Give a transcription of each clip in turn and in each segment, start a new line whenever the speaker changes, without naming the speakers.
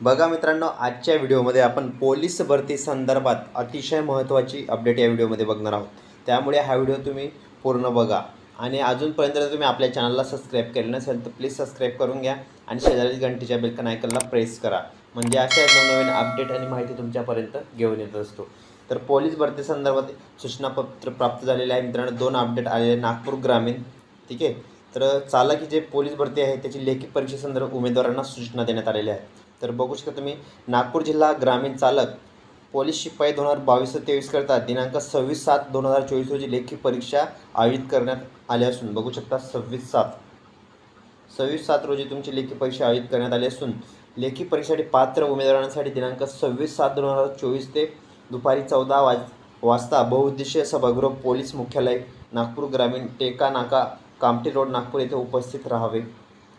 बघा मित्रांनो आजच्या व्हिडिओमध्ये आपण पोलीस भरती संदर्भात अतिशय महत्त्वाची अपडेट या व्हिडिओमध्ये बघणार आहोत. त्यामुळे हा व्हिडिओ तुम्ही पूर्ण बघा. आणि अजूनपर्यंत जर तुम्ही आपल्या चॅनलला सबस्क्राईब केलं नसेल तर प्लीज सबस्क्राईब करून घ्या आणि शेजारी घंटीच्या बेलकन आयकनला प्रेस करा. म्हणजे अशा नवनवीन अपडेट आणि माहिती तुमच्यापर्यंत घेऊन येत असतो. तर पोलीस भरती संदर्भात सूचनापत्र प्राप्त झालेले आहे मित्रांनो. दोन अपडेट आलेले आहे नागपूर ग्रामीण ठीक आहे? तर चालक जे पोलीस भरती आहे त्याची लेखी परीक्षेसंदर्भात उमेदवारांना सूचना देण्यात आलेल्या आहेत. तर बघू शकता तुम्ही नागपूर जिल्हा ग्रामीण चालक पोलीस शिपाई दोन हजार बावीस ते तेवीस करता दिनांक सव्वीस सात दोन हजार चोवीस रोजी लेखी परीक्षा आयोजित करण्यात आली असून बघू शकता सव्वीस सात. सव्वीस सात रोजी तुमची लेखी परीक्षा आयोजित करण्यात आली असून लेखी परीक्षेसाठी पात्र उमेदवारांसाठी दिनांक सव्वीस सात दोन हजार चोवीस ते दुपारी चौदा वाज वाजता बहुउद्देशीय सभागृह पोलीस मुख्यालय नागपूर ग्रामीण टेका नाका कामठी रोड नागपूर येथे उपस्थित राहावे.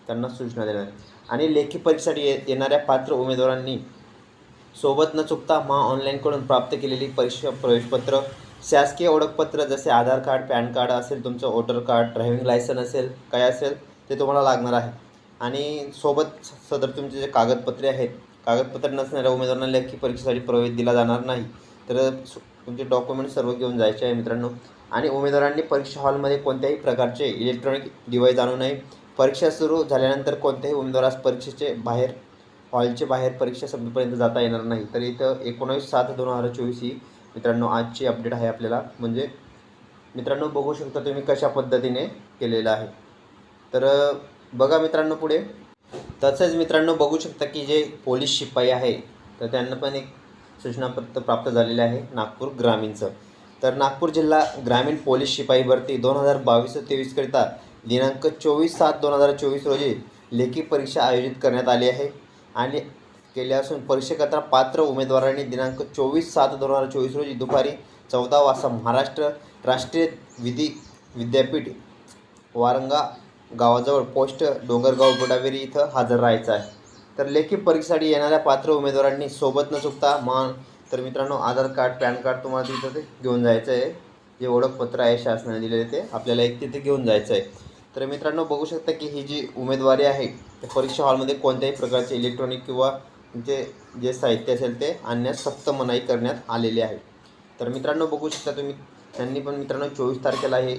त्यांना सूचना देणार आणि लेखी परीक्षेसाठी ये येणाऱ्या पात्र उमेदवारांनी सोबत न चुकता महा ऑनलाईनकडून प्राप्त केलेली परीक्षा प्रवेशपत्र शासकीय ओळखपत्र जसे आधार कार्ड पॅन कार्ड असेल तुमचं वोटर कार्ड ड्रायव्हिंग लायसन असेल काय असेल ते तुम्हाला लागणार आहे. आणि सोबत सदर तुमचे जे कागदपत्रे आहेत कागदपत्र नसणाऱ्या उमेदवारांना लेखी परीक्षेसाठी प्रवेश दिला जाणार नाही. तर तुमचे डॉक्युमेंट सर्व घेऊन जायचे आहे मित्रांनो. आणि उमेदवारांनी परीक्षा हॉलमध्ये कोणत्याही प्रकारचे इलेक्ट्रॉनिक डिव्हाइस आणू नये. परीक्षा सुरू झाल्यानंतर कोणत्याही उमेदवारास परीक्षेचे बाहेर हॉलचे बाहेर परीक्षा संपेपर्यंत जाता येणार नाही. तर इथं एकोणावीस सात दोन हजार चोवीस ही मित्रांनो आजची अपडेट आहे आपल्याला. म्हणजे मित्रांनो बघू शकता तुम्ही कशा पद्धतीने केलेलं आहे. तर बघा मित्रांनो पुढे. तसेच मित्रांनो बघू शकता की जे पोलीस शिपाई आहे तर त्यांना पण एक सूचनापत्र प्राप्त झालेले आहे नागपूर ग्रामीणचं. तर नागपूर जिल्हा ग्रामीण पोलीस शिपाई भरती दोन हजार बावीस तेवीसकरिता दिनांक चोवीस सात दोन हजार चोवीस रोजी लेखी परीक्षा आयोजित करण्यात आली आहे. आणि केली असून परीक्षेकरता पात्र उमेदवारांनी दिनांक चोवीस सात दोन हजार चोवीस रोजी दुपारी चौदा वाजता महाराष्ट्र राष्ट्रीय विधी विद्यापीठ वारंगा गावाजवळ पोस्ट डोंगरगाव बुडावेरी इथं हजर राहायचं आहे. तर लेखी परीक्षेसाठी येणाऱ्या पात्र उमेदवारांनी सोबत न चुकता मान तर मित्रांनो आधार कार्ड पॅन कार्ड तुम्हाला तिथं ते घेऊन जायचं आहे. जे ओळखपत्र आहे शासनाने दिलेले ते आपल्याला एक तिथे घेऊन जायचं आहे. तर मित्रांनो बघू शकता की ही जी उमेदवारी आहे त्या परीक्षा हॉलमध्ये कोणत्याही प्रकारचे इलेक्ट्रॉनिक किंवा जे जे साहित्य असेल ते आणण्यास सक्त मनाई करण्यात आलेली आहे. तर मित्रांनो बघू शकता तुम्ही त्यांनी पण मित्रांनो चोवीस तारखेला हे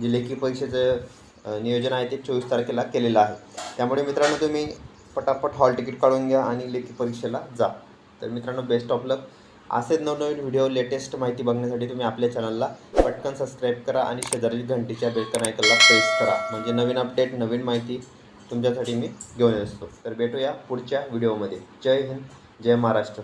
जे लेखी परीक्षेचं नियोजन आहे ते चोवीस तारखेला केलेलं आहे. त्यामुळे मित्रांनो तुम्ही पटापट हॉल तिकीट काढून घ्या आणि लेखी परीक्षेला जा. तर मित्रांनो बेस्ट ऑफ लक असेच नवनवीन व्हिडिओ लेटेस्ट माहिती बघण्यासाठी तुम्ही आपल्या चॅनलला पटकन सबस्क्राईब करा आणि शेजारी घंटीच्या बेलकन आयकनला प्रेस करा. म्हणजे नवीन अपडेट नवीन माहिती तुमच्यासाठी मी घेऊन असतो तर भेटूया पुढच्या व्हिडिओमध्ये जय हिंद जय महाराष्ट्र.